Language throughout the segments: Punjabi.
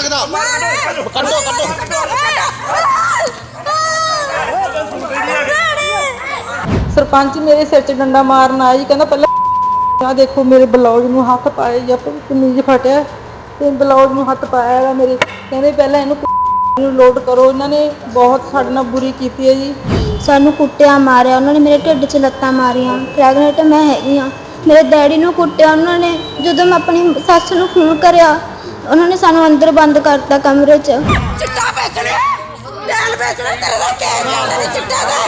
ਸਕਦਾ ਕੱਢੋ ਕੱਢੋ। ਸਰਪੰਚ ਮੇਰੇ ਸਿਰ 'ਚ ਡੰਡਾ ਮਾਰਨ ਆਇਆ ਜੀ ਕਹਿੰਦਾ ਪਹਿਲਾਂ ਆ ਦੇਖੋ ਮੇਰੇ ਬਲੌਜ ਨੂੰ ਹੱਥ ਪਾਏ ਜਾਂ ਕਮੀਜ਼ ਫਟਿਆ ਤੇ ਬਲੌਜ ਨੂੰ ਹੱਥ ਪਾਇਆ ਹੈਗਾ ਮੇਰੇ। ਕਹਿੰਦੇ ਪਹਿਲਾਂ ਇਹਨੂੰ ਨੂੰ ਲੋਡ ਕਰੋ ਇਹਨਾਂ ਨੇ ਬਹੁਤ ਸਾਡੇ ਨਾਲ ਬੁਰੀ ਕੀਤੀ ਹੈ ਜੀ। ਸਾਨੂੰ ਕੁੱਟਿਆ ਮਾਰਿਆ ਉਹਨਾਂ ਨੇ ਮੇਰੇ ਢਿੱਡ 'ਚ ਲੱਤਾਂ ਮਾਰੀਆਂ। ਪ੍ਰੈਗਨੈਂਟ ਮੈਂ ਹੈਗੀ ਆ ਮੇਰੇ ਡੈਡੀ ਨੂੰ ਕੁੱਟਿਆ ਉਹਨਾਂ ਨੇ। ਜਦੋਂ ਮੈਂ ਆਪਣੀ ਸੱਸ ਨੂੰ ਫੋਨ ਕਰਿਆ ਉਹਨਾਂ ਨੇ ਸਾਨੂੰ ਅੰਦਰ ਬੰਦ ਕਰਤਾ ਕਮਰੇ 'ਚ। ਚਿੱਟਾ ਵੇਚਣਾ ਤੇਲ ਵੇਚਣਾ ਤੇਰੇ ਦਾ ਕੀ ਚੱਲਦਾ ਨੀ ਚਿੱਟਾ ਦਾ।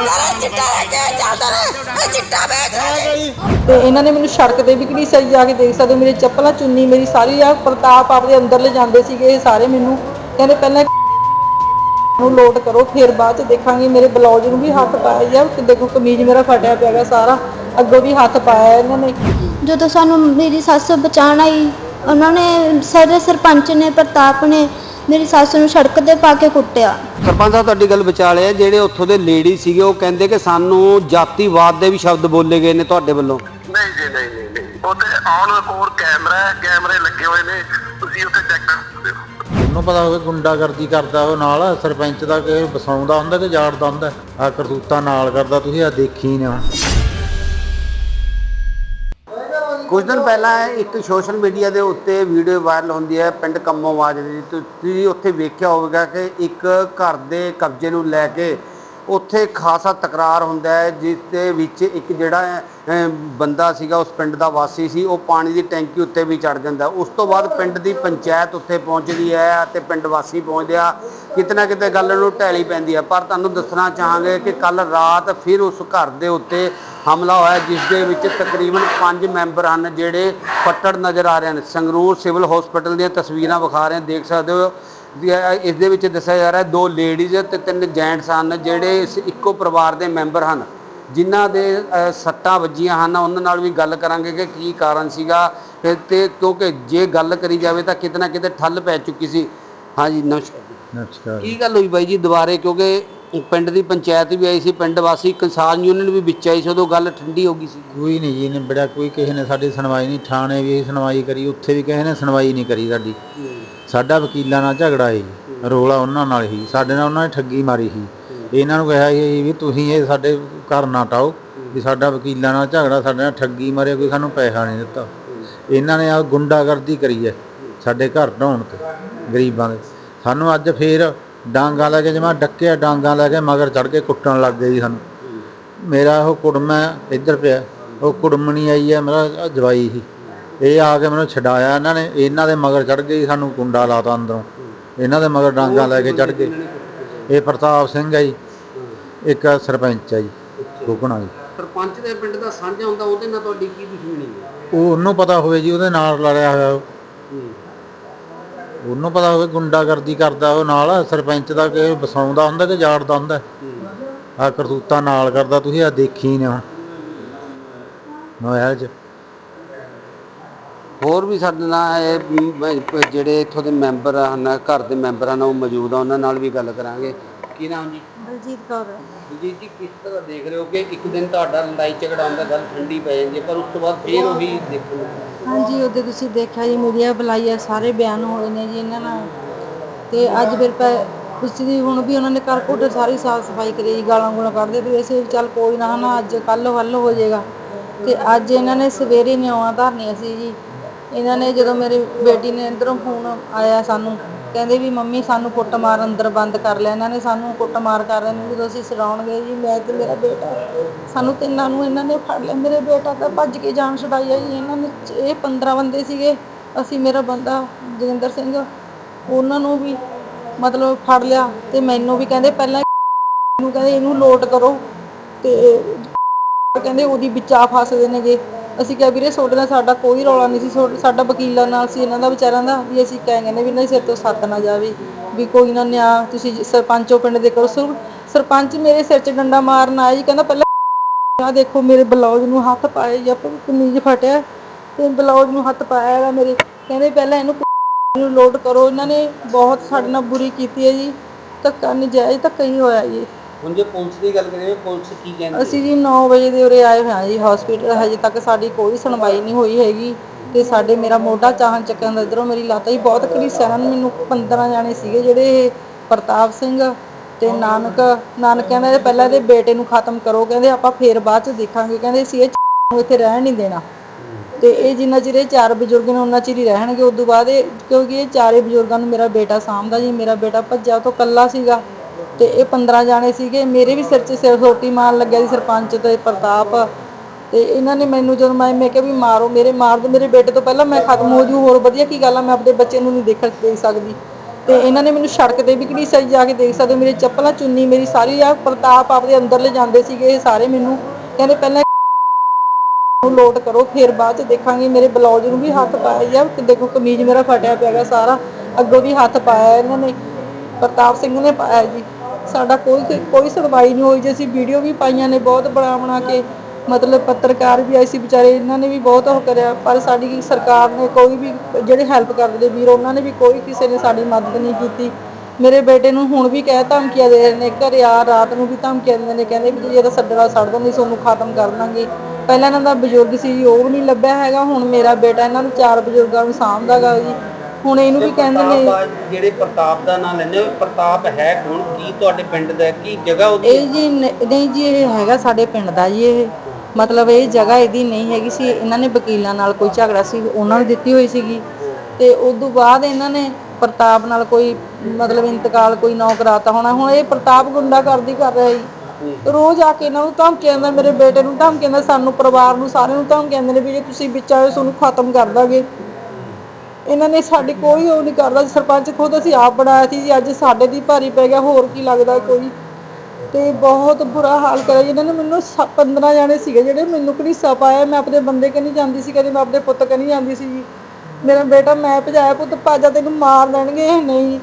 ਤੇਰਾ ਚਿੱਟਾ ਦਾ ਕੀ ਚੱਲਦਾ ਨੀ ਇਹ ਚਿੱਟਾ ਵੇਚ ਤੇ ਇਹਨਾਂ ਨੇ ਮੈਨੂੰ ਸੜਕ ਤੇ ਵੀ ਘੜੀਸਿਆ ਜੀ ਜਾ ਕੇ ਦੇਖ ਸਕਦੇ ਹੋ। ਮੇਰੇ ਚੱਪਲਾਂ ਚੁੰਨੀ ਮੇਰੀ ਸਾਰੀ ਆ। ਪ੍ਰਤਾਪ ਆਪਦੇ ਅੰਦਰ ਲੈ ਜਾਂਦੇ ਸੀਗੇ ਇਹ ਸਾਰੇ ਮੈਨੂੰ। ਕਹਿੰਦੇ ਪਹਿਲਾਂ ਨੂੰ ਲੋਡ ਕਰੋ ਫਿਰ ਬਾਅਦ ਚ ਦੇਖਾਂਗੇ। ਮੇਰੇ ਬਲੌਜ ਨੂੰ ਵੀ ਹੱਥ ਪਾਇਆ ਜੀ ਕਿ ਦੇਖੋ ਕਮੀਜ਼ ਮੇਰਾ ਫਟਿਆ ਪਿਆ ਗਾ ਸਾਰਾ। ਅੱਗੋਂ ਵੀ ਹੱਥ ਪਾਇਆ ਇਹਨਾਂ ਨੇ। ਜਦੋਂ ਸਾਨੂੰ ਮੇਰੀ ਸੱਸ ਬਚਾਉਣ ਆਈ ਉਹਨਾਂ ਨੇ ਸਾਡੇ ਸਰਪੰਚ ਨੇ ਪ੍ਰਤਾਪ ਨੇ ਮੇਰੀ ਸੱਸ ਨੂੰ ਸੜਕ ਤੇ ਪਾ ਕੇ ਕੁੱਟਿਆ। ਸਰਪੰਚ ਸਾਹਿਬ ਤੁਹਾਡੀ ਗੱਲ ਵਿਚਾ ਲਿਆ ਜਿਹੜੇ ਉੱਥੋਂ ਦੇ ਲੇਡੀ ਸੀਗੇ ਉਹ ਕਹਿੰਦੇ ਕਿ ਸਾਨੂੰ ਜਾਤੀਵਾਦ ਦੇ ਵੀ ਸ਼ਬਦ ਬੋਲੇ ਗਏ ਨੇ ਤੁਹਾਡੇ ਵੱਲੋਂ। ਨਹੀਂ ਜੀ ਨਹੀਂ ਨਹੀਂ ਨਹੀਂ। ਉੱਥੇ ਆਨ ਕੋਰ ਕੈਮਰਾ ਹੈ ਕੈਮਰੇ ਲੱਗੇ ਹੋਏ ਨੇ। ਤੁਸੀਂ ਉੱਥੇ ਚੈੱਕ ਕਰ ਸਕਦੇ ਹੋ। ਉਹਨੂੰ ਪਤਾ ਹੋਵੇ ਗੁੰਡਾਗਰਦੀ ਕਰਦਾ ਉਹ ਨਾਲ ਸਰਪੰਚ ਦਾ ਕਿ ਵਸਾਉਂਦਾ ਹੁੰਦਾ ਕਿ ਜਾੜਦਾ ਹੁੰਦਾ ਆ ਕਰਤੂਤਾਂ ਨਾਲ ਕਰਦਾ ਤੁਸੀਂ ਆ ਦੇਖੀ ਨੇ। ਕੁਝ ਦਿਨ ਪਹਿਲਾਂ ਇੱਕ ਸੋਸ਼ਲ ਮੀਡੀਆ ਦੇ ਉੱਤੇ ਵੀਡੀਓ ਵਾਇਰਲ ਹੁੰਦੀ ਹੈ, ਪਿੰਡ ਕੰਮੋਵਾਜ ਦੀ। ਤੁਸੀਂ ਉੱਥੇ ਵੇਖਿਆ ਹੋਵੇਗਾ ਕਿ ਇੱਕ ਘਰ ਦੇ ਕਬਜ਼ੇ ਨੂੰ ਲੈ ਕੇ ਉੱਥੇ ਖਾਸਾ ਤਕਰਾਰ ਹੁੰਦਾ ਹੈ, ਜਿਸ ਦੇ ਵਿੱਚ ਇੱਕ ਜਿਹੜਾ ਬੰਦਾ ਸੀਗਾ, ਉਸ ਪਿੰਡ ਦਾ ਵਾਸੀ ਸੀ, ਉਹ ਪਾਣੀ ਦੀ ਟੈਂਕੀ ਉੱਤੇ ਵੀ ਚੜ ਜਾਂਦਾ। ਉਸ ਤੋਂ ਬਾਅਦ ਪਿੰਡ ਦੀ ਪੰਚਾਇਤ ਉੱਥੇ ਪਹੁੰਚਦੀ ਹੈ ਅਤੇ ਪਿੰਡ ਵਾਸੀ ਪਹੁੰਚਦੇ ਆ। ਕਿਤੇ ਨਾ ਕਿਤੇ ਗੱਲ ਨੂੰ ਢੈਲੀ ਪੈਂਦੀ ਹੈ। ਪਰ ਤੁਹਾਨੂੰ ਦੱਸਣਾ ਚਾਹਾਂਗੇ ਕਿ ਕੱਲ ਰਾਤ ਫਿਰ ਉਸ ਘਰ ਦੇ ਉੱਤੇ ਹਮਲਾ ਹੋਇਆ ਜਿਸ ਦੇ ਵਿੱਚ ਤਕਰੀਬਨ 5 ਮੈਂਬਰ ਹਨ ਜਿਹੜੇ ਫੱਟੜ ਨਜ਼ਰ ਆ ਰਹੇ ਹਨ। ਸੰਗਰੂਰ ਸਿਵਲ ਹਸਪੀਟਲ ਦੀਆਂ ਤਸਵੀਰਾਂ ਵਿਖਾ ਰਹੇ ਹਾਂ। ਦੇਖ ਸਕਦੇ ਹੋ ਇਸ ਦੇ ਵਿੱਚ ਦੱਸਿਆ ਜਾ ਰਿਹਾ ਦੋ ਲੇਡੀਜ਼ ਤੇ ਤਿੰਨ ਜੈਂਟਸ ਹਨ ਜਿਹੜੇ ਇਸ ਇੱਕੋ ਪਰਿਵਾਰ ਦੇ ਮੈਂਬਰ ਹਨ। ਜਿਨ੍ਹਾਂ ਦੇ ਸੱਟਾਂ ਵੱਜੀਆਂ ਹਨ। ਉਹਨਾਂ ਨਾਲ ਵੀ ਗੱਲ ਕਰਾਂਗੇ ਕਿ ਕੀ ਕਾਰਨ ਸੀਗਾ। ਤੇ- ਕਿਉਂਕਿ ਜੇ ਗੱਲ ਕਰੀ ਜਾਵੇ ਤਾਂ ਕਿਤੇ ਨਾ ਕਿਤੇ ਠੱਲ ਪੈ ਚੁੱਕੀ ਸੀ। ਹਾਂਜੀ। ਨਮਸਕਾਰ। ਕੀ ਗੱਲ ਹੋਈ ਬਾਈ ਜੀ ਦੁਬਾਰੇ? ਕਿਉਂਕਿ ਪਿੰਡ ਦੀ ਪੰਚਾਇਤ ਵੀ ਆਈ ਸੀ, ਪਿੰਡ ਵਾਸੀ ਕਿਸਾਨ ਯੂਨੀਅਨ ਵੀ ਵਿੱਚ ਆਈ ਸੀ, ਉਦੋਂ ਗੱਲ ਠੰਡੀ ਹੋ ਗਈ ਸੀ। ਕੋਈ ਨਹੀਂ ਜੀ ਨਿਬੜਿਆ ਕੋਈ ਕਿਸੇ ਨੇ ਸਾਡੀ ਸੁਣਵਾਈ ਨਹੀਂ, ਥਾਣੇ ਵੀ ਸੁਣਵਾਈ ਕਰੀ, ਉੱਥੇ ਵੀ ਕਿਸੇ ਨੇ ਸੁਣਵਾਈ ਨਹੀਂ ਕਰੀ ਸਾਡੀ। ਸਾਡਾ ਵਕੀਲਾਂ ਨਾਲ ਝਗੜਾ ਸੀ, ਰੋਲਾ ਉਹਨਾਂ ਨਾਲ ਹੀ ਸਾਡੇ ਨਾਲ ਉਹਨਾਂ ਨੇ ਠੱਗੀ ਮਾਰੀ ਸੀ। ਇਹਨਾਂ ਨੂੰ ਕਿਹਾ ਸੀ ਵੀ ਤੁਸੀਂ ਇਹ ਸਾਡੇ ਘਰ ਨਾ ਟਾਓ ਵੀ ਸਾਡਾ ਵਕੀਲਾਂ ਨਾਲ ਝਗੜਾ, ਸਾਡੇ ਨਾਲ ਠੱਗੀ ਮਾਰੇ ਕੋਈ ਸਾਨੂੰ ਪੈਸਾ ਨਹੀਂ ਦਿੱਤਾ। ਇਹਨਾਂ ਨੇ ਆ ਗੁੰਡਾਗਰਦੀ ਕਰੀ ਹੈ, ਸਾਡੇ ਘਰ ਢਾਉਣ ਤੇ, ਗਰੀਬਾਂ ਦੇ। ਸਾਨੂੰ ਅੱਜ ਫੇਰ ਡਾਂਗਾ ਲੈ ਕੇ ਜਮਾ ਡੱਕਿਆ ਡਾਂਗਾ ਲੈ ਕੇ ਮਗਰ ਚੜ ਕੇ ਕੁੱਟਣ ਲੱਗ ਗਏ ਜੀ ਸਾਨੂੰ। ਮੇਰਾ ਉਹ ਕੁੜਮਾ ਇੱਧਰ ਪਿਆ। ਉਹ ਕੁੜਮਣੀ ਆਈ ਹੈ ਮੇਰਾ ਜਵਾਈ ਸੀ। ਇਹ ਆ ਕੇ ਮੈਨੂੰ ਛਡਾਇਆ ਇਹਨਾਂ ਨੇ। ਇਹਨਾਂ ਦੇ ਮਗਰ ਚੜ ਗਏ ਜੀ, ਸਾਨੂੰ ਕੁੰਡਾ ਲਾਤਾ ਅੰਦਰੋਂ। ਇਹਨਾਂ ਦੇ ਮਗਰ ਡਾਂਗਾ ਲੈ ਕੇ ਚੜ ਗਏ। ਇਹ ਪ੍ਰਤਾਪ ਸਿੰਘ ਹੈ ਜੀ ਇੱਕ ਸਰਪੰਚ ਹੈ ਜੀ ਗੁਗਣਾ ਜੀ ਸਰਪੰਚ ਦੇ ਪਿੰਡ ਦਾ ਸਾਂਝਾ ਹੁੰਦਾ ਉਹਦੇ ਨਾਲ ਤੁਹਾਡੀ ਕੀ ਦੁਸ਼ਮਣੀ ਹੈ? ਉਹ ਉਹਨੂੰ ਪਤਾ ਹੋਵੇ ਜੀ ਉਹਦੇ ਨਾਲ ਲੜਿਆ ਹੋਇਆ ਉਹ। ਉਹਨੂੰ ਪਤਾ ਹੋਵੇ ਗੁੰਡਾਗਰਦੀ ਕਰਦਾ ਉਹ ਨਾਲ ਸਰਪੰਚ ਦਾ ਕਿ ਵਸਾਉਂਦਾ ਹੁੰਦਾ ਕਿ ਜਾੜਦਾ ਹੁੰਦਾ। ਆ ਕਰਤੂਤਾਂ ਨਾਲ ਕਰਦਾ ਤੁਸੀਂ ਆ ਦੇਖੀ ਨੇ। ਹੁਣ 'ਚ। ਹੋਰ ਵੀ ਸਾਡੇ ਨਾਲ ਇਹ ਜਿਹੜੇ ਇੱਥੋਂ ਦੇ ਮੈਂਬਰ ਹਨ ਘਰ ਦੇ ਮੈਂਬਰ ਹਨ ਉਹ ਮੌਜੂਦ ਆ ਉਹਨਾਂ ਨਾਲ ਵੀ ਗੱਲ ਕਰਾਂਗੇ। ਕੀ ਨਾਮ ਜੀ? ਬਲਜੀਤ ਕੌਰ ਜੀ ਜੀ ਕਿਸ ਤਰ੍ਹਾਂ ਦੇਖ ਰਹੇ ਹੋ ਕਿ ਇੱਕ ਦਿਨ ਤੁਹਾਡਾ ਲੜਾਈ ਝਗੜਾ ਹੁੰਦਾ ਗੱਲ ਠੰਡੀ ਪੈ ਜਾਂਦੀ ਹੈ ਪਰ ਉਸ ਤੋਂ ਬਾਅਦ ਫੇਰ ਉਹੀ ਦੇਖੋ ਹਾਂਜੀ ਉਹਦੇ ਤੁਸੀਂ ਦੇਖਿਆ ਜੀ ਮੀਡੀਆ ਬੁਲਾਈ ਹੈ ਸਾਰੇ ਬਿਆਨ ਹੋਏ ਨੇ ਜੀ ਇਹਨਾਂ ਨਾਲ। ਤੇ ਅੱਜ ਫਿਰ ਪੈ ਕੁਛ ਦੀ ਹੁਣ ਵੀ ਉਹਨਾਂ ਨੇ ਘਰ ਘੁੱਟ ਸਾਰੀ ਸਾਫ਼ ਸਫ਼ਾਈ ਕਰੀ ਜੀ ਗਾਲਾਂ ਗੂਲਾਂ ਕੱਢਦੇ ਫਿਰ ਇਸੇ ਚੱਲ ਕੋਈ ਨਾ ਨਾ ਅੱਜ ਕੱਲ ਹੱਲ ਹੋ ਜਾਏਗਾ। ਤੇ ਅੱਜ ਇਹਨਾਂ ਨੇ ਸਵੇਰੇ ਨਿਆਵਾਂ ਧਰਨੀਆਂ ਸੀ ਜੀ। ਇਹਨਾਂ ਨੇ ਜਦੋਂ ਮੇਰੀ ਬੇਟੀ ਨੇ ਅੰਦਰੋਂ ਫੋਨ ਆਇਆ ਸਾਨੂੰ ਕਹਿੰਦੇ ਵੀ ਮੰਮੀ ਸਾਨੂੰ ਕੁੱਟਮਾਰ ਅੰਦਰ ਬੰਦ ਕਰ ਲਿਆ, ਇਹਨਾਂ ਨੇ ਸਾਨੂੰ ਕੁੱਟਮਾਰ ਕਰ ਰਹੇ ਨੇ ਜਦੋਂ ਅਸੀਂ ਸਰਾਉਣ ਗਏ ਜੀ, ਮੈਂ ਤੇ ਮੇਰਾ ਬੇਟਾ, ਸਾਨੂੰ ਤਿੰਨਾਂ ਨੂੰ, ਇਹਨਾਂ ਨੇ ਫੜ ਲਿਆ, ਮੇਰੇ ਬੇਟਾ ਤਾਂ ਭੱਜ ਕੇ ਜਾਨ ਛਡਾਈ ਆ ਜੀ, ਇਹਨਾਂ ਨੇ ਇਹ 15 ਬੰਦੇ ਸੀਗੇ, ਅਸੀਂ ਮੇਰਾ ਬੰਦਾ ਜੋਗਿੰਦਰ ਸਿੰਘ, ਉਹਨਾਂ ਨੂੰ ਵੀ ਮਤਲਬ ਫੜ ਲਿਆ ਤੇ ਮੈਨੂੰ ਵੀ ਕਹਿੰਦੇ ਪਹਿਲਾਂ ਨੂੰ ਕਹਿੰਦੇ ਇਹਨੂੰ ਲੋਟ ਕਰੋ ਤੇ ਕਹਿੰਦੇ ਉਹਦੀ ਵਿੱਚ ਆ ਫਸਦੇ ਨੇਗੇ। ਅਸੀਂ ਕਿਹਾ ਵੀਰੇ ਤੁਹਾਡੇ ਨਾਲ ਸਾਡਾ ਕੋਈ ਰੌਲਾ ਨਹੀਂ ਸੀ ਤੁਹਾਡਾ- ਸਾਡਾ ਵਕੀਲਾਂ ਨਾਲ ਸੀ, ਇਹਨਾਂ ਦਾ ਵਿਚਾਰਿਆਂ ਦਾ ਵੀ ਅਸੀਂ ਕਹਿ ਕਹਿੰਦੇ ਵੀ ਇਹਨਾਂ ਦੇ ਸਿਰ ਤੋਂ ਸੱਤ ਨਾ ਜਾਵੇ, ਵੀ ਕੋਈ ਨਾ ਨਿਆ ਤੁਸੀਂ ਸਰਪੰਚੋ ਪਿੰਡ ਦੇ ਕਰੋ। ਸਰ- ਸਰਪੰਚ ਮੇਰੇ ਸਿਰ 'ਚ ਡੰਡਾ ਮਾਰਨ ਆਇਆ ਜੀ, ਕਹਿੰਦਾ ਪਹਿਲਾਂ ਆ ਦੇਖੋ ਮੇਰੇ ਬਲੌਜ ਨੂੰ ਹੱਥ ਪਾਏ ਜਾਂ ਕਮੀਜ਼ ਫਟਿਆ, ਤੇ ਬਲੌਜ ਨੂੰ ਹੱਥ ਪਾਇਆ ਹੈਗਾ ਮੇਰੇ। ਕਹਿੰਦੇ ਪਹਿਲਾਂ ਇਹਨੂੰ ਨੂੰ ਲੋਡ ਕਰੋ, ਇਹਨਾਂ ਨੇ ਬਹੁਤ ਸਾਡੇ ਨਾਲ ਬੁਰੀ ਕੀਤੀ ਹੈ ਜੀ, ਧੱਕਾ ਨਜਾਇਜ਼ ਧੱਕਾ ਹੀ ਹੋਇਆ ਜੀ। ਹੁਣ ਜੇ ਪੁਲਿਸ ਦੀ ਗੱਲ ਕਰੀਏ, ਪੁਲਿਸ ਕੀ ਕਹਿੰਦੀ ਅਸੀਂ ਜੀ 9 ਵਜੇ ਦੇ ਉਰੇ ਆਏ ਹਾਂ ਜੀ ਹਸਪੀਟਲ ਹਜੇ ਤੱਕ ਸਾਡੀ ਕੋਈ ਸੁਣਵਾਈ ਨਹੀਂ ਹੋਈ ਹੈਗੀ ਤੇ ਸਾਡੇ ਮੇਰਾ ਮੋਢਾ ਚਾਹਣ ਚੱਕਣ ਦਾ ਇਧਰੋਂ ਮੇਰੀ ਲੱਤ ਹੀ ਬਹੁਤ ਘੜੀਸਿਆ ਇਹਨਾਂ ਮੈਨੂੰ 15 ਜਾਣੇ ਸੀਗੇ ਜਿਹੜੇ ਪ੍ਰਤਾਪ ਸਿੰਘ ਤੇ ਨਾਨਕ ਨਾਨਕ ਕਹਿੰਦੇ ਪਹਿਲਾਂ ਇਹਦੇ ਬੇਟੇ ਨੂੰ ਖਤਮ ਕਰੋ, ਕਹਿੰਦੇ ਆਪਾਂ ਫੇਰ ਬਾਅਦ ਚ ਦੇਖਾਂਗੇ, ਕਹਿੰਦੇ ਸੀ ਇਹ ਨੂੰ ਇੱਥੇ ਰਹਿਣ ਨਹੀਂ ਦੇਣਾ। ਤੇ ਇਹ ਜਿੰਨਾ ਚਿਰ ਇਹ ਚਾਰ ਬਜ਼ੁਰਗ ਨੇ ਉਹਨਾਂ ਚਿਰ ਹੀ ਰਹਿਣਗੇ ਉਸ ਤੋਂ ਬਾਅਦ ਇਹ, ਕਿਉਂਕਿ ਇਹ ਚਾਰੇ ਬਜ਼ੁਰਗਾਂ ਨੂੰ ਮੇਰਾ ਬੇਟਾ ਸਾਂਭਦਾ ਜੀ, ਮੇਰਾ ਬੇਟਾ ਭੱਜਿਆ ਤੋਂ ਕੱਲਾ ਸੀਗਾ। ਤੇ ਇਹ 15 ਜਾਣੇ ਸੀਗੇ। ਮੇਰੇ ਵੀ ਸਿਰ 'ਚ ਸਿਰ ਰੋਟੀ ਮਾਰਨ ਲੱਗਿਆ ਸੀ ਸਰਪੰਚ ਤੇ ਪ੍ਰਤਾਪ। ਤੇ ਇਹਨਾਂ ਨੇ ਮੈਨੂੰ ਜਦੋਂ ਮੈਂ ਮੈਂ ਕਿਹਾ ਵੀ ਮਾਰੋ ਮੇਰੇ ਮਾਰ ਦੋ ਮੇਰੇ ਬੇਟੇ ਤੋਂ ਪਹਿਲਾਂ ਮੈਂ ਖਤਮ ਹੋ ਜੂ ਹੋਰ ਵਧੀਆ ਕੀ ਗੱਲ ਆ ਮੈਂ ਆਪਣੇ ਬੱਚੇ ਨੂੰ ਨਹੀਂ ਦੇਖ ਦੇਖ ਸਕਦੀ। ਤੇ ਇਹਨਾਂ ਨੇ ਮੈਨੂੰ ਸੜਕ ਤੇ ਵੀ ਕਿਹੜੀ ਜਾ ਕੇ ਦੇਖ ਸਕਦੇ ਹੋ, ਮੇਰੀ ਚੱਪਲਾਂ ਚੁੰਨੀ ਮੇਰੀ ਸਾਰੀ ਆ ਪ੍ਰਤਾਪ ਆਪਦੇ ਅੰਦਰ ਲੈ ਜਾਂਦੇ ਸੀਗੇ ਇਹ ਸਾਰੇ ਮੈਨੂੰ। ਕਹਿੰਦੇ ਪਹਿਲਾਂ ਨੂੰ ਲੋਡ ਕਰੋ ਫਿਰ ਬਾਅਦ ਚ ਦੇਖਾਂਗੇ ਮੇਰੇ ਬਲੌਜ ਨੂੰ ਵੀ ਹੱਥ ਪਾਇਆ ਯਾਰ ਦੇਖੋ ਕਮੀਜ਼ ਮੇਰਾ ਫਟਿਆ ਪਿਆਗਾ ਸਾਰਾ ਅੱਗੋਂ ਵੀ ਹੱਥ ਪਾਇਆ ਇਹਨਾਂ ਨੇ। ਪ੍ਰਤਾਪ ਸਿੰਘ ਨੇ ਪਾਇਆ ਜੀ। ਸਾਡਾ ਕੋਈ ਕੋਈ ਸੁਣਵਾਈ ਨਹੀਂ ਹੋਈ ਜੇ ਅਸੀਂ ਵੀਡੀਓ ਵੀ ਪਾਈਆਂ ਨੇ, ਬਹੁਤ ਬਣਾ ਬਣਾ ਕੇ, ਮਤਲਬ ਪੱਤਰਕਾਰ ਵੀ ਆਏ ਸੀ ਵਿਚਾਰੇ, ਇਹਨਾਂ ਨੇ ਵੀ ਬਹੁਤ ਉਹ ਕਰਿਆ, ਪਰ ਸਾਡੀ ਸਰਕਾਰ ਨੇ ਕੋਈ ਵੀ ਜਿਹੜੇ ਹੈਲਪ ਕਰਦੇ ਵੀਰ, ਉਹਨਾਂ ਨੇ ਵੀ ਕੋਈ ਕਿਸੇ ਨੇ ਸਾਡੀ ਮਦਦ ਨਹੀਂ ਕੀਤੀ। ਮੇਰੇ ਬੇਟੇ ਨੂੰ ਹੁਣ ਵੀ ਕਹਿ ਧਮਕੀਆਂ ਦੇ ਰਹੇ ਨੇ ਘਰੇ ਆ ਰਾਤ ਨੂੰ ਵੀ ਧਮਕੀਆਂ ਦਿੰਦੇ ਨੇ, ਕਹਿੰਦੇ ਵੀ ਜੇ ਤਾਂ ਸੱਡਣਾ ਸੜ ਦੋ ਨਹੀਂ ਤੁਹਾਨੂੰ ਖਤਮ ਕਰ ਦਾਂਗੇ। ਪਹਿਲਾਂ ਇਹਨਾਂ ਦਾ ਬਜ਼ੁਰਗ ਸੀ, ਉਹ ਵੀ ਨਹੀਂ ਲੱਭਿਆ ਹੈਗਾ, ਹੁਣ ਮੇਰਾ ਬੇਟਾ, ਇਹਨਾਂ ਨੂੰ ਚਾਰ ਬਜ਼ੁਰਗਾਂ ਨੂੰ ਸਾਂਭਦਾਗਾ ਜੀ। ਹੁਣ ਇਹਨੂੰ ਵੀ ਕਹਿੰਦੇ ਨੇ ਪ੍ਰਤਾਪ ਜਿਹੜੇ ਪ੍ਰਤਾਪ ਦਾ ਨਾਮ ਲੈਂਦੇ ਹੋ ਪ੍ਰਤਾਪ ਹੈ ਕੌਣ? ਕੀ ਤੁਹਾਡੇ ਪਿੰਡ ਦਾ ਕੀ ਜਗ੍ਹਾ ਉਹਦੀ ਇਹ ਜੀ ਨ- ਨਹੀਂ ਜੀ ਇਹ ਹੈਗਾ ਸਾਡੇ ਪਿੰਡ ਦਾ ਜੀ ਇਹ। ਮਤਲਬ ਇਹ ਜਗ੍ਹਾ ਇਹਦੀ ਨਹੀਂ ਹੈਗੀ ਸੀ ਇਹਨਾਂ ਨੇ ਵਕੀਲਾਂ ਨਾਲ ਕੋਈ ਝਗੜਾ ਸੀ ਉਹਨਾਂ ਨੂੰ ਦਿੱਤੀ ਹੋਈ ਸੀਗੀ। ਤੇ ਉਸ ਤੋਂ ਬਾਅਦ ਇਹਨਾਂ ਨੇ ਪ੍ਰਤਾਪ ਨਾਲ ਕੋਈ ਮਤਲਬ ਇੰਤਕਾਲ ਕੋਈ ਨੌ ਕਰਾਤਾ ਹੋਣਾ ਹੁਣ ਇਹ ਪ੍ਰਤਾਪ ਗੁੰਡਾਗਰਦੀ ਕਰ ਰਿਹਾ ਜੀ। ਰੋਜ਼ ਆ ਕੇ ਇਹਨਾਂ ਨੂੰ ਧਮਕੀਆਂ ਦਿੰਦਾ ਮੇਰੇ ਬੇਟੇ ਨੂੰ ਧਮਕੀਆਂ ਦਿੰਦਾ ਸਾਨੂੰ ਪਰਿਵਾਰ ਨੂੰ ਸਾਰਿਆਂ ਨੂੰ ਧਮਕੀਆਂ ਦਿੰਦੇ ਨੇ ਵੀ ਜੇ ਤੁਸੀਂ ਵਿੱਚ ਆਏ ਤੁਹਾਨੂੰ ਖਤਮ ਕਰ ਦਾਂਗੇ। ਇਹਨਾਂ ਨੇ ਸਾਡੀ ਕੋਈ ਉਹ ਨਹੀਂ ਕਰਦਾ ਸਰਪੰਚ ਖੁਦ ਅਸੀਂ ਆਪ ਬਣਾਇਆ ਸੀ ਜੀ। ਅੱਜ ਸਾਡੇ ਦੀ ਭਾਰੀ ਪੈ ਗਿਆ। ਹੋਰ ਕੀ ਲੱਗਦਾ ਕੋਈ? ਤੇ ਬਹੁਤ ਬੁਰਾ ਹਾਲ ਕਰਿਆ ਜੀ। ਇਹਨਾਂ ਨੇ ਮੈਨੂੰ ਸ- 15 ਜਾਣੇ ਸੀਗੇ ਜਿਹੜੇ ਮੈਨੂੰ ਘੜੀਸਾ ਪਾਇਆ ਮੈਂ ਆਪਣੇ ਬੰਦੇ ਕਨੀ ਜਾਂਦੀ ਸੀ। ਕਦੇ ਮੈਂ ਆਪਣੇ ਪੁੱਤ ਕਨੀ ਜਾਂਦੀ ਸੀ ਜੀ। ਮੇਰਾ ਬੇਟਾ ਮੈਂ ਭਜਾਇਆ। ਪੁੱਤ ਭਾਜਾ ਤੈਨੂੰ ਮਾਰ ਦੇਣਗੇ ਨਹੀਂ?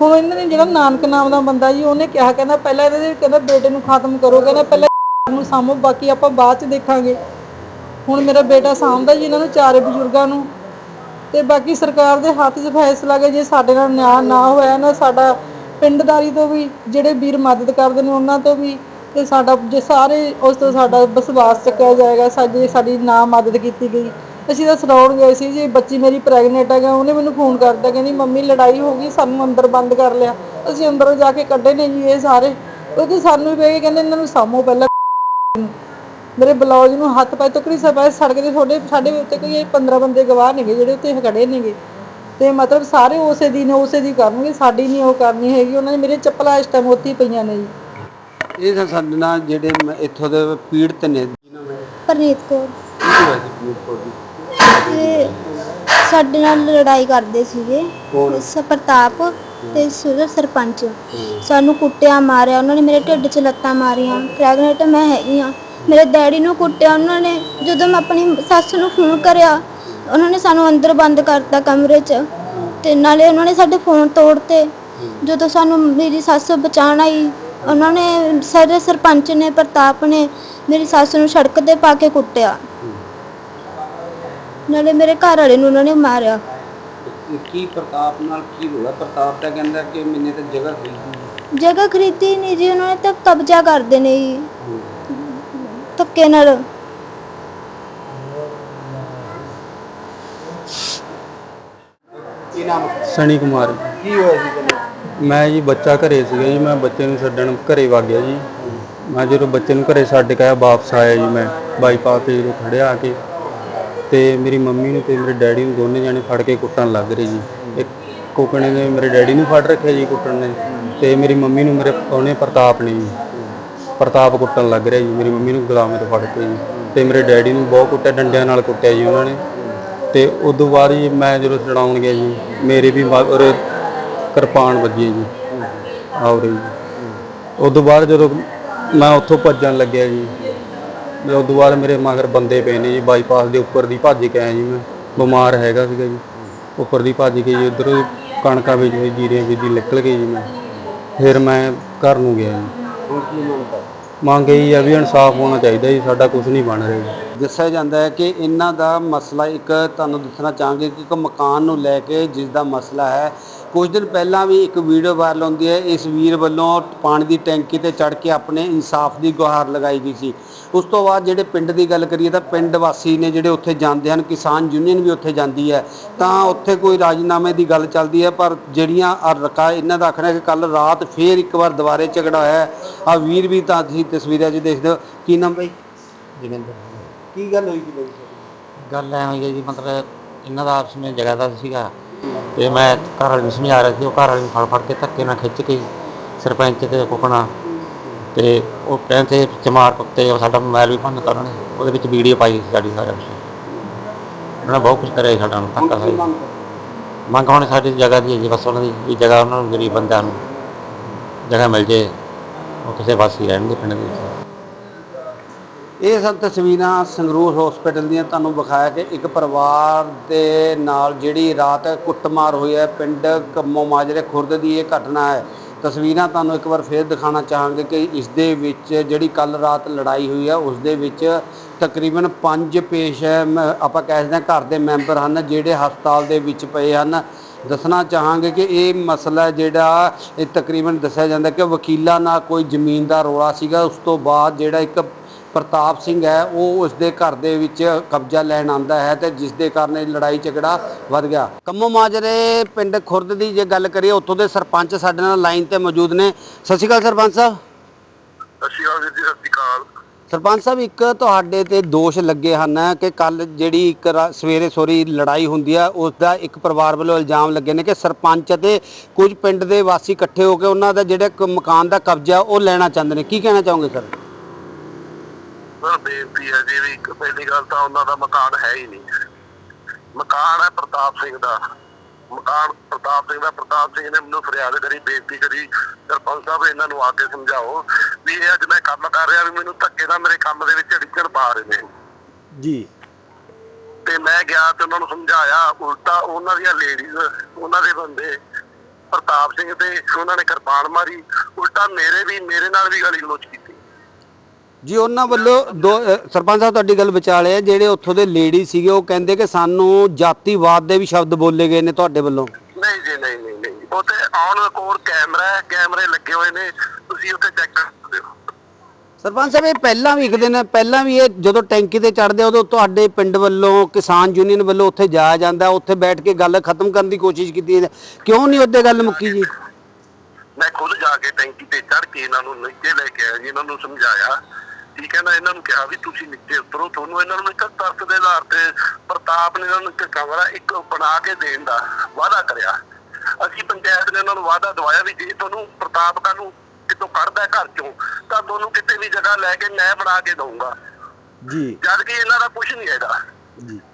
ਹੁਣ ਇਹਨਾਂ ਨੇ ਜਿਹੜਾ ਨਾਨਕ ਨਾਮ ਦਾ ਬੰਦਾ ਜੀ, ਉਹਨੇ ਕਿਹਾ, ਕਹਿੰਦਾ ਪਹਿਲਾਂ ਇਹਦੇ ਕਹਿੰਦਾ ਬੇਟੇ ਨੂੰ ਖਤਮ ਕਰੋ। ਕਹਿੰਦਾ ਪਹਿਲਾਂ ਨੂੰ ਸਾਂਭੋ। ਬਾਕੀ ਆਪਾਂ ਬਾਅਦ ਚ ਦੇਖਾਂਗੇ। ਹੁਣ ਮੇਰਾ ਬੇਟਾ ਸਾਂਭਦਾ ਜੀ ਇਹਨਾਂ ਨੂੰ, ਚਾਰੇ ਬਜ਼ੁਰਗਾਂ ਨੂੰ। ਤੇ ਬਾਕੀ ਸਰਕਾਰ ਦੇ ਹੱਥ 'ਚ ਫੈਸਲਾ ਗੇ ਜੇ ਸਾਡੇ ਨਾਲ ਨਿਆਂ ਨਾ ਹੋਇਆ ਨਾ ਸਾਡਾ ਪਿੰਡਦਾਰੀ ਤੋਂ ਵੀ ਜਿਹੜੇ ਵੀਰ ਮਦਦ ਕਰਦੇ ਨੇ ਉਹਨਾਂ ਤੋਂ ਵੀ ਤੇ ਸਾਡਾ ਜੇ ਸਾਰੇ ਉਸ ਤੋਂ ਸਾਡਾ ਵਿਸ਼ਵਾਸ ਚੱਕਿਆ ਜਾਏਗਾ, ਸਾਡੀ ਸਾਡੀ ਨਾ ਮਦਦ ਕੀਤੀ ਗਈ। ਅਸੀਂ ਤਾਂ ਸਰਾਉਣ ਗਏ ਸੀ, ਜੀ ਬੱਚੀ ਮੇਰੀ ਪ੍ਰੈਗਨੈਂਟ ਹੈਗਾ, ਉਹਨੇ ਮੈਨੂੰ ਫੋਨ ਕਰਦਾ ਕਹਿੰਦੀ ਮੰਮੀ ਲੜਾਈ ਹੋ ਗਈ, ਸਾਨੂੰ ਅੰਦਰ ਬੰਦ ਕਰ ਲਿਆ। ਅਸੀਂ ਅੰਦਰੋਂ ਜਾ ਕੇ ਕੱਢੇ ਨੇ ਜੀ ਇਹ ਸਾਰੇ। ਉਹਦੇ ਸਾਨੂੰ ਵੀ ਪਏ ਕਹਿੰਦੇ ਇਹਨਾਂ ਨੂੰ ਸਾਮੋ ਪਹਿਲਾਂ। ਮੇਰੇ ਬਲੌਜ ਨੂੰ ਹੱਥ ਪਾਏ ਤਕਰੀ ਸਭਾ ਸੜਕ ਦੇ ਤੁਹਾਡੇ ਸਾਡੇ ਉੱਤੇ ਕੋਈ 15 ਬੰਦੇ ਗਵਾਹ ਨੇਗੇ ਜਿਹੜੇ ਉੱਤੇ ਖੜੇ ਨੇਗੇ। ਤੇ ਮਤਲਬ ਸਾਰੇ ਉਸੇ ਦੀ ਨੇ ਉਸੇ ਦੀ ਕਰਨਗੇ ਸਾਡੀ ਨਹੀਂ ਉਹ ਕਰਨੀ ਹੈਗੀ ਉਹਨਾਂ ਨੇ ਮੇਰੇ ਚੱਪਲਾਂ ਇਸ ਟਾਈਮ ਉੱਥੇ ਹੀ ਪਈਆਂ ਨੇ ਜੀ। ਇਹ ਤਾਂ ਸਾਡੇ ਨਾਲ ਜਿਹੜੇ ਮ- ਇੱਥੋਂ ਦੇ ਪੀੜਤ ਨੇ ਪਰਨੀਤ ਕੌਰ। ਤੇ ਸਾਡੇ ਨਾਲ ਲੜਾਈ ਕਰਦੇ ਸੀਗੇ ਕੌਣ? ਸ ਪ੍ਰਤਾਪ ਤੇ ਸੁਰ ਸਰਪੰਚ। ਸਾਨੂੰ ਕੁੱਟਿਆ ਮਾਰਿਆ ਉਹਨਾਂ ਨੇ ਮੇਰੇ ਢਿੱਡ 'ਚ ਲੱਤਾਂ ਮਾਰੀਆਂ ਪ੍ਰੈਗਨੈਂਟ ਮੈਂ ਹੈਗੀ ਆ ਮੇਰੇ ਡੈਡੀ ਨੂੰ ਕੁੱਟਿਆ ਉਹਨਾਂ ਨੇ। ਜਦੋਂ ਮੈਂ ਆਪਣੀ ਸੱਸ ਨੂੰ ਫੋਨ ਕਰਿਆ ਉਹਨਾਂ ਨੇ ਸਾਨੂੰ ਅੰਦਰ ਬੰਦ ਕਰਤਾ ਕਮਰੇ 'ਚ ਤੇ ਨਾਲੇ ਉਹਨਾਂ ਨੇ ਸਾਡੇ ਫੋਨ ਤੋੜਤੇ। ਜਦੋਂ ਸਾਨੂੰ ਮੇਰੀ ਸੱਸ ਬਚਾਉਣ ਆਈ ਉਹਨਾਂ ਨੇ ਸਾਰੇ ਸਰਪੰਚ ਨੇ ਪ੍ਰਤਾਪ ਨੇ ਮੇਰੀ ਸੱਸ ਨੂੰ ਸੜਕ ਤੇ ਪਾ ਕੇ ਕੁੱਟਿਆ। ਨਾਲੇ ਮੇਰੇ ਘਰ ਵਾਲੇ ਨੂੰ ਉਹਨਾਂ ਨੇ ਮਾਰਿਆ। ਕੀ ਪ੍ਰਤਾਪ ਨਾਲ ਕੀ ਹੋਇਆ? ਪ੍ਰਤਾਪ ਤਾਂ ਕਹਿੰਦਾ ਕਿ ਮੈਨੇ ਤਾਂ ਜਗ੍ਹਾ ਖਰੀਦੀ ਜਗ੍ਹਾ ਖਰੀਦੀ ਨਹੀਂ ਜੀ ਉਹਨਾਂ ਨੇ ਤਾਂ ਕਬਜ਼ਾ ਕਰਦੇ ਨੇ ਜੀ। ਧੱਕੇ ਨਾਲ। ਕੀ ਨਾਮ? ਸਣੀ ਕੁਮਾਰ। ਕੀ ਹੋਇਆ ਸੀ ਕਹਿੰਦੇ ਮੈਂ ਜੀ ਬੱਚਾ ਘਰੇ ਸੀਗਾ ਜੀ ਮੈਂ ਬੱਚੇ ਨੂੰ ਛੱਡਣ ਘਰੇ ਵਗ ਗਿਆ ਜੀ। ਮੈਂ ਜਦੋਂ ਬੱਚੇ ਨੂੰ ਘਰੇ ਛੱਡ ਕੇ ਆਇਆ ਵਾਪਸ ਆਇਆ ਜੀ ਮੈਂ ਬਾਈਪਾਸ ਤੇ ਜਦੋਂ ਖੜਿਆ ਆ ਕੇ। ਤੇ ਮੇਰੀ ਮੰਮੀ ਨੂੰ ਤੇ ਮੇਰੇ ਡੈਡੀ ਨੂੰ ਦੋਨੇ ਜਾਣੇ ਫੜ ਕੇ ਕੁੱਟਣ ਲੱਗ ਰਹੇ ਜੀ। ਇੱਕ ਕੋਕਣੇ ਨੇ ਮੇਰੇ ਡੈਡੀ ਨੂੰ ਫੜ ਰੱਖਿਆ ਜੀ ਕੁੱਟਣ ਨੇ ਤੇ ਮੇਰੀ ਮੰਮੀ ਨੂੰ ਮੇਰੇ ਉਹਨੇ ਪ੍ਰਤਾਪ ਨੇ ਜੀ। ਪ੍ਰਤਾਪ ਕੁੱਟਣ ਲੱਗ ਰਿਹਾ ਜੀ, ਮੇਰੀ ਮੰਮੀ ਨੂੰ ਗੁਲਾਮੇ ਤੋਂ ਫੜ ਕੇ ਜੀ। ਤੇ ਮੇਰੇ ਡੈਡੀ ਨੂੰ ਬਹੁਤ ਕੁੱਟਿਆ, ਡੰਡਿਆਂ ਨਾਲ ਕੁੱਟਿਆ ਜੀ ਉਹਨਾਂ ਨੇ। ਤੇ ਤੋਂ ਬਾਅਦ ਜੀ ਮੈਂ ਜਦੋਂ ਛਡਾਉਣ ਗਿਆ ਜੀ, ਮੇਰੇ ਵੀ ਮਾ- ਕਿਰਪਾਨ ਵੱਜੀ ਜੀ। ਆਉਰੇ ਜੀ। ਤੋਂ ਬਾਅਦ ਜਦੋਂ ਮੈਂ ਉੱਥੋਂ ਭੱਜਣ ਲੱਗਿਆ ਜੀ, ਮੈਂ ਤੋਂ ਬਾਅਦ ਮੇਰੇ ਮਗਰ ਬੰਦੇ ਪਏ ਨੇ ਜੀ ਬਾਈਪਾਸ ਦੇ ਉੱਪਰ ਦੀ ਭੱਜ ਕੇ ਆਇਆ ਜੀ ਮੈਂ। ਬਿਮਾਰ ਹੈਗਾ ਸੀਗਾ ਜੀ। ਉੱਪਰ ਦੀ ਭੱਜ ਕੇ ਜੀ, ਉਧਰ ਕਣਕਾਂ ਵਿੱਚ ਦੀ ਜੀਰੀਆਂ ਵਿੱਚ ਦੀ ਨਿਕਲ ਗਈ ਜੀ ਮੈਂ। ਫਿਰ ਮੈਂ ਘਰ ਨੂੰ ਗਿਆ ਜੀ। ਹੁਣ ਕੀ ਮੰਗਦਾ ਮੰਗ ਇਹੀ ਆ ਵੀ ਇਨਸਾਫ ਹੋਣਾ ਚਾਹੀਦਾ ਜੀ, ਸਾਡਾ ਕੁਝ ਨਹੀਂ ਬਣ ਰਿਹਾ ਜੀ। ਦੱਸਿਆ ਜਾਂਦਾ ਹੈ ਕਿ ਇਹਨਾਂ ਦਾ ਮਸਲਾ ਇੱਕ ਤੁਹਾਨੂੰ ਦੱਸਣਾ ਚਾਹਾਂਗੇ ਕਿ ਇੱਕ ਮਕਾਨ ਨੂੰ ਲੈ ਕੇ ਜਿਸ ਦਾ ਮਸਲਾ ਹੈ ਕੁਝ ਦਿਨ ਪਹਿਲਾਂ ਵੀ ਇੱਕ ਵੀਡੀਓ ਵਾਇਰਲ ਹੁੰਦੀ ਹੈ, ਇਸ ਵੀਰ ਵੱਲੋਂ ਪਾਣੀ ਦੀ ਟੈਂਕੀ ਤੇ ਚੜ ਕੇ ਆਪਣੇ ਇਨਸਾਫ ਦੀ ਗੁਹਾਰ ਲਗਾਈ ਗਈ ਸੀ। ਉਸ ਤੋਂ ਬਾਅਦ ਜਿਹੜੇ ਪਿੰਡ ਦੀ ਗੱਲ ਕਰੀਏ ਤਾਂ ਪਿੰਡ ਵਾਸੀ ਨੇ ਜਿਹੜੇ ਉੱਥੇ ਜਾਂਦੇ ਹਨ ਕਿਸਾਨ ਯੂਨੀਅਨ ਵੀ ਉੱਥੇ ਜਾਂਦੀ ਹੈ ਤਾਂ ਉੱਥੇ ਕੋਈ ਰਾਜੀਨਾਮੇ ਦੀ ਗੱਲ ਚੱਲਦੀ ਹੈ ਪਰ ਜਿਹੜੀਆਂ ਰਕਾ ਇਹਨਾਂ ਦਾ ਆਖਣਾ ਕਿ ਕੱਲ ਰਾਤ ਫੇਰ ਇੱਕ ਵਾਰ ਦੁਬਾਰੇ ਝਗੜਾ ਹੋਇਆ ਆ ਵੀਰ ਵੀ ਤਾਂ ਤੁਸੀਂ ਤਸਵੀਰਾਂ 'ਚ ਦੇਖਦੇ ਹੋ। ਕੀ ਨਾਮ ਬਾਈ? ਜਗਿੰਦਰ। ਕੀ ਗੱਲ ਹੋਈ ਜੀ ਬਾਈ? ਗੱਲ ਐ ਹੋਈ ਹੈ ਜੀ ਮਤਲਬ ਇਹਨਾਂ ਦਾ ਆਪਸ ਵਿੱਚ ਦਾ ਸੀਗਾ। ਤੇ ਮੈਂ ਘਰ ਵਾਲੇ ਨੂੰ ਸਮਝਾ ਰਿਹਾ ਸੀ ਉਹ ਘਰ ਵਾਲੇ ਨੂੰ ਫੜ ਫੜ ਕੇ ਧੱਕੇ ਨਾਲ ਖਿੱਚ ਕੇ ਸਰਪੰਚ ਤੇ ਕੁਕਣਾ। ਤੇ ਉਹ ਟੈਂ ਤੇ ਚਮਾਰ ਕੁੱਤੇ ਉਹ ਸਾਡਾ ਮੋਬਾਈਲ ਵੀ ਭੰਨ ਕਰਨ। ਉਹਦੇ ਵਿੱਚ ਵੀਡੀਓ ਪਾਈ ਸੀ ਸਾਡੀ ਸਾਰਿਆਂ ਕੁਛ ਉਹਨਾਂ ਨੇ ਬਹੁਤ ਕੁਝ ਕਰਿਆ ਸੀ ਸਾਡਾ ਨੂੰ ਧੱਕਾ ਸਾਈ ਮੰਗ ਹੁਣ ਸਾਡੀ ਜਗ੍ਹਾ ਦੀ ਹੈ ਜੀ ਬਸ ਉਹਨਾਂ ਦੀ ਵੀ ਜਗ੍ਹਾ, ਉਹਨਾਂ ਨੂੰ ਗਰੀਬ ਬੰਦਿਆਂ ਨੂੰ ਜਗ੍ਹਾ ਮਿਲ ਜੇ, ਉਹ ਕਿਸੇ ਪਾਸੇ ਰਹਿਣਗੇ ਪਿੰਡ ਦੇ ਵਿੱਚ। ਇਹ ਸਭ ਤਸਵੀਰਾਂ ਸੰਗਰੂਰ ਹਸਪੀਟਲ ਦੀਆਂ ਤੁਹਾਨੂੰ ਵਿਖਾਇਆ ਕਿ ਇੱਕ ਪਰਿਵਾਰ ਦੇ ਨਾਲ ਜਿਹੜੀ ਰਾਤ ਕੁੱਟਮਾਰ ਹੋਈ ਹੈ, ਪਿੰਡ ਕੰਮੋ ਮਾਜਰੇ ਖੁਰਦ ਦੀ ਇਹ ਘਟਨਾ ਹੈ। ਤਸਵੀਰਾਂ ਤੁਹਾਨੂੰ ਇੱਕ ਵਾਰ ਫੇਰ ਦਿਖਾਉਣਾ ਚਾਹਾਂਗੇ ਕਿ ਇਸ ਦੇ ਵਿੱਚ ਜਿਹੜੀ ਕੱਲ ਰਾਤ ਲੜਾਈ ਹੋਈ ਹੈ ਉਸ ਦੇ ਵਿੱਚ ਤਕਰੀਬਨ ਪੰਜ ਪੇਸ਼ ਮ- ਆਪਾਂ ਕਹਿ ਸਕਦੇ ਹਾਂ ਘਰ ਦੇ ਮੈਂਬਰ ਹਨ, ਜਿਹੜੇ ਹਸਪਤਾਲ ਦੇ ਵਿੱਚ ਪਏ ਹਨ। ਦੱਸਣਾ ਚਾਹਾਂਗੇ ਕਿ ਇਹ ਮਸਲਾ ਜਿਹੜਾ ਇਹ ਤਕਰੀਬਨ ਦੱਸਿਆ ਜਾਂਦਾ ਕਿ ਵਕੀਲਾਂ ਨਾਲ ਕੋਈ ਜ਼ਮੀਨ ਦਾ ਰੋਲਾ ਸੀਗਾ, ਉਸ ਤੋਂ ਬਾਅਦ ਜਿਹੜਾ ਇੱਕ ਪ੍ਰਤਾਪ ਸਿੰਘ ਹੈ ਉਹ ਉਸ ਦੇ ਘਰ ਦੇ ਵਿੱਚ ਕਬਜ਼ਾ ਲੈਣ ਆਂਦਾ ਹੈ ਤੇ ਜਿਸ ਦੇ ਕਾਰਨ ਇਹ ਲੜਾਈ ਝਗੜਾ ਵੱਧ ਗਿਆ। ਕੰਮੋ ਮਾਜਰੇ ਪਿੰਡ ਖੁਰਦ ਦੀ ਜੇ ਗੱਲ ਕਰੀਏ ਉੱਥੋਂ ਦੇ ਸਰਪੰਚ ਸਾਡੇ ਨਾਲ ਲਾਈਨ ਤੇ ਮੌਜੂਦ ਨੇ। ਸਤਿ ਸ਼੍ਰੀ ਅਕਾਲ ਸਰਪੰਚ ਸਾਹਿਬ। ਸਤਿ ਸ਼੍ਰੀ ਅਕਾਲ ਵੀਰ ਜੀ ਸਤਿ ਸ਼੍ਰੀ ਅਕਾਲ। ਸਰਪੰਚ ਸਾਹਿਬ ਇੱਕ ਤੁਹਾਡੇ ਤੇ ਦੋਸ਼ ਲੱਗੇ ਹਨ ਕਿ ਕੱਲ ਜਿਹੜੀ ਇੱਕ ਸਵੇਰੇ ਸੋਰੀ ਲੜਾਈ ਹੁੰਦੀ ਹੈ ਉਸ ਦਾ ਇੱਕ ਪਰਿਵਾਰ ਵੱਲੋਂ ਇਲਜ਼ਾਮ ਲੱਗੇ ਨੇ ਕਿ ਸਰਪੰਚ ਅਤੇ ਕੁਝ ਪਿੰਡ ਦੇ ਵਾਸੀ ਇਕੱਠੇ ਹੋ ਕੇ ਉਹਨਾਂ ਦਾ ਜਿਹੜਾ ਮਕਾਨ ਦਾ ਕਬਜ਼ਾ ਉਹ ਲੈਣਾ ਚਾਹੁੰਦੇ ਨੇ। ਕੀ ਕਹਿਣਾ ਚਾਹੋਗੇ ਸਰ? ਸਰ ਬੇਨਤੀ ਹੈ ਜੀ ਵੀ ਇੱਕ ਪਹਿਲੀ ਗੱਲ ਤਾਂ ਉਹਨਾਂ ਦਾ ਮਕਾਨ ਹੈ ਹੀ ਨਹੀਂ। ਮਕਾਨ ਹੈ ਪ੍ਰਤਾਪ ਸਿੰਘ ਦਾ। ਮਕਾਨ ਪ੍ਰਤਾਪ ਸਿੰਘ ਦਾ। ਪ੍ਰਤਾਪ ਸਿੰਘ ਨੇ ਮੈਨੂੰ ਫਰਿਆਦ ਕਰੀ ਬੇਨਤੀ ਕਰੀ। ਸਰਪੰਚ ਸਾਹਿਬ ਇਹਨਾਂ ਨੂੰ ਆ ਕੇ ਸਮਝਾਓ ਵੀ ਇਹ ਅੱਜ ਮੈਂ ਕੰਮ ਕਰ ਰਿਹਾ ਵੀ ਮੈਨੂੰ ਧੱਕੇ ਨਾਲ ਮੇਰੇ ਕੰਮ ਦੇ ਵਿੱਚ ਅੜਿੱਕਣ ਪਾ ਰਹੇ ਨੇ। ਜੀ। ਤੇ ਮੈਂ ਗਿਆ ਤੇ ਉਹਨਾਂ ਨੂੰ ਸਮਝਾਇਆ ਉਲਟਾ ਉਹਨਾਂ ਦੀਆਂ ਲੇਡੀਜ਼ ਉਹਨਾਂ ਦੇ ਬੰਦੇ ਪ੍ਰਤਾਪ ਸਿੰਘ ਤੇ ਉਹਨਾਂ ਨੇ ਕਿਰਪਾਨ ਮਾਰੀ। ਉਲਟਾ ਮੇਰੇ ਵੀ ਮੇਰੇ ਨਾਲ ਵੀ ਗਾਲੀ ਗਲੋਚ ਕੀਤੀ। ਜੀ ਉਹਨਾਂ ਵੱਲੋਂ ਦੋ ਅ, ਸਰਪੰਚ ਸਾਹਿਬ ਤੁਹਾਡੀ ਗੱਲ ਵਿਚਾਲੇ ਜਿਹੜੇ ਉੱਥੋਂ ਦੇ ਲੇਡੀ ਸੀਗੇ ਉਹ ਕਹਿੰਦੇ ਕਿ ਸਾਨੂੰ ਜਾਤੀਵਾਦ ਦੇ ਵੀ ਸ਼ਬਦ ਬੋਲੇ ਗਏ ਨੇ ਤੁਹਾਡੇ ਵੱਲੋਂ। ਨਹੀਂ ਜੀ ਨਹੀਂ ਨਹੀਂ ਨਹੀਂ। ਉਹ ਤੇ ਆਨ ਕੋਰ ਕੈਮਰਾ ਹੈ ਕੈਮਰੇ ਲੱਗੇ ਹੋਏ ਨੇ ਤੁਸੀਂ ਉੱਥੇ ਚੈੱਕ ਕਰ ਸਕਦੇ ਹੋ। ਸਰਪੰਚ ਸਾਹਿਬ ਇਹ ਪਹਿਲਾਂ ਵੀ ਇੱਕ ਦਿਨ ਪਹਿਲਾਂ ਵੀ ਇਹ ਜਦੋਂ ਟੈਂਕੀ ਤੇ ਚੜਦੇ ਉਦੋਂ ਤੁਹਾਡੇ ਪਿੰਡ ਵੱਲੋਂ ਕਿਸਾਨ ਯੂਨੀਅਨ ਵੱਲੋਂ ਉੱਥੇ ਜਾਇਆ ਜਾਂਦਾ ਉੱਥੇ ਬੈਠ ਕੇ ਗੱਲ ਖਤਮ ਕਰਨ ਦੀ ਕੋਸ਼ਿਸ਼ ਕੀਤੀ ਹੈ। ਕਿਉਂ ਨਹੀਂ ਉੱਤੇ ਗੱਲ ਮੁੱਕੀ ਜੀ? ਮੈਂ ਖੁਦ ਜਾ ਕੇ ਟੈਂਕੀ ਤੇ ਚੜ ਕੇ ਇਹਨਾਂ ਨੂੰ ਨੀਚੇ ਲੈ ਕੇ ਆਇਆ ਜੀ ਇਹਨਾਂ ਨੂੰ ਸਮਝਾਇਆ। ਠੀਕ ਹੈ ਨਾ ਇਹਨਾਂ ਨੂੰ ਕਿਹਾ ਵੀ ਤੁਸੀਂ ਨੀਚੇ ਉਤਰੋ ਤੁਹਾਨੂੰ ਇਹਨਾਂ ਨੂੰ ਇੱਕ ਤਰਕ ਦੇ ਆਧਾਰ ਤੇ ਪ੍ਰਤਾਪ ਨੇ ਇਹਨਾਂ ਨੂੰ ਇੱਕ ਕਮਰਾ ਇੱਕ ਬਣਾ ਕੇ ਦੇਣ ਦਾ ਵਾਅਦਾ ਕਰਿਆ। ਅਸੀਂ ਪੰਚਾਇਤ ਨੇ ਇਹਨਾਂ ਨੂੰ ਵਾਅਦਾ ਦਵਾਇਆ ਵੀ ਜੇ ਤੁਹਾਨੂੰ ਪ੍ਰਤਾਪ ਕਾ ਨੂੰ ਕਿਤੋਂ ਕੱਢਦਾ ਘਰ ਚੋਂ ਤਾਂ ਤੁਹਾਨੂੰ ਕਿਤੇ ਵੀ ਜਗ੍ਹਾ ਲੈ ਕੇ ਮੈਂ ਬਣਾ ਕੇ ਦਊਂਗਾ। ਜੀ। ਜਦ ਕਿ ਇਹਨਾਂ ਦਾ ਕੁਝ ਨਹੀਂ ਹੈਗਾ।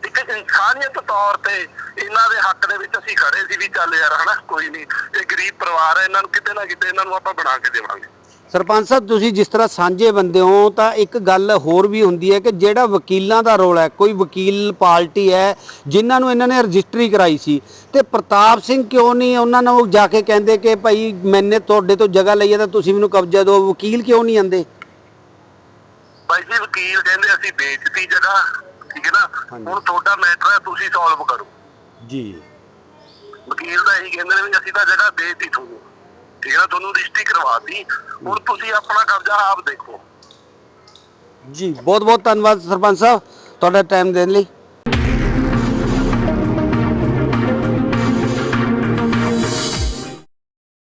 ਇੱਕ ਇਨਸਾਨੀਅਤ ਤੌਰ ਤੇ ਇਹਨਾਂ ਦੇ ਹੱਕ ਦੇ ਵਿੱਚ ਅਸੀਂ ਖੜੇ ਸੀ ਵੀ ਚੱਲ ਯਾਰ ਹਨਾ ਕੋਈ ਨਹੀਂ ਇਹ ਗਰੀਬ ਪਰਿਵਾਰ ਹੈ ਇਹਨਾਂ ਨੂੰ ਕਿਤੇ ਨਾ ਕਿਤੇ ਇਹਨਾਂ ਨੂੰ ਆਪਾਂ ਬਣਾ ਕੇ ਦੇਵਾਂਗੇ। ਸਰਪੰਚ ਸਾਹਿਬ ਤੁਸੀਂ ਜਿਸ ਤਰ੍ਹਾਂ ਸਾਂਝੇ ਬੰਦੇ ਹੋ ਤਾਂ ਇੱਕ ਗੱਲ ਹੋਰ ਵੀ ਹੁੰਦੀ ਹੈ ਕਿ ਜਿਹੜਾ ਵਕੀਲਾਂ ਦਾ ਰੋਲ ਹੈ ਕੋਈ ਵਕੀਲ ਪਾਰਟੀ ਹੈ ਜਿਨ੍ਹਾਂ ਨੂੰ ਇਹਨਾਂ ਨੇ ਰਜਿਸਟਰੀ ਕਰਾਈ ਸੀ ਤੇ ਪ੍ਰਤਾਪ ਸਿੰਘ ਕਿਉਂ ਨਹੀਂ ਉਹਨਾਂ ਨੂੰ ਜਾ ਕੇ ਕਹਿੰਦੇ ਕਿ ਭਾਈ ਮੈਨੇ ਤੁਹਾਡੇ ਤੋਂ ਜਗ੍ਹਾ ਲਈ ਹੈ ਤਾਂ ਤੁਸੀਂ ਮੈਨੂੰ ਕਬਜ਼ਾ ਦਿਓ ਵਕੀਲ ਕਿਉਂ ਨਹੀਂ ਆਂਦੇ ਬਾਈ ਜੀ ਵਕੀਲ ਕਹਿੰਦੇ ਅਸੀਂ ਵੇਚਤੀ ਜਗ੍ਹਾ ਠੀਕ ਹੈ ਨਾ? ਹੁਣ ਤੁਹਾਡਾ ਮੈਟਰ ਹੈ ਤੁਸੀਂ ਸੋਲਵ ਕਰੋ। ਜੀ। ਵਕੀਲ ਦਾ ਇਹੀ ਕਹਿੰਦੇ ਨੇ ਵੀ ਅਸੀਂ ਤਾਂ ਜਗ੍ਹਾ ਦੇਤੀ ਤੁਹਾਨੂੰ। ਠੀਕ ਹੈ ਨਾ ਤੁਹਾਨੂੰ ਰਿਸ਼ਤੀ ਕਰਵਾਤੀ, ਹੁਣ ਤੁਸੀਂ ਆਪਣਾ ਕਬਜ਼ਾ ਆਪ ਦੇਖੋ। ਜੀ ਬਹੁਤ ਬਹੁਤ ਧੰਨਵਾਦ ਸਰਪੰਚ ਸਾਹਿਬ, ਤੁਹਾਡਾ ਟਾਈਮ ਦੇਣ ਲਈ।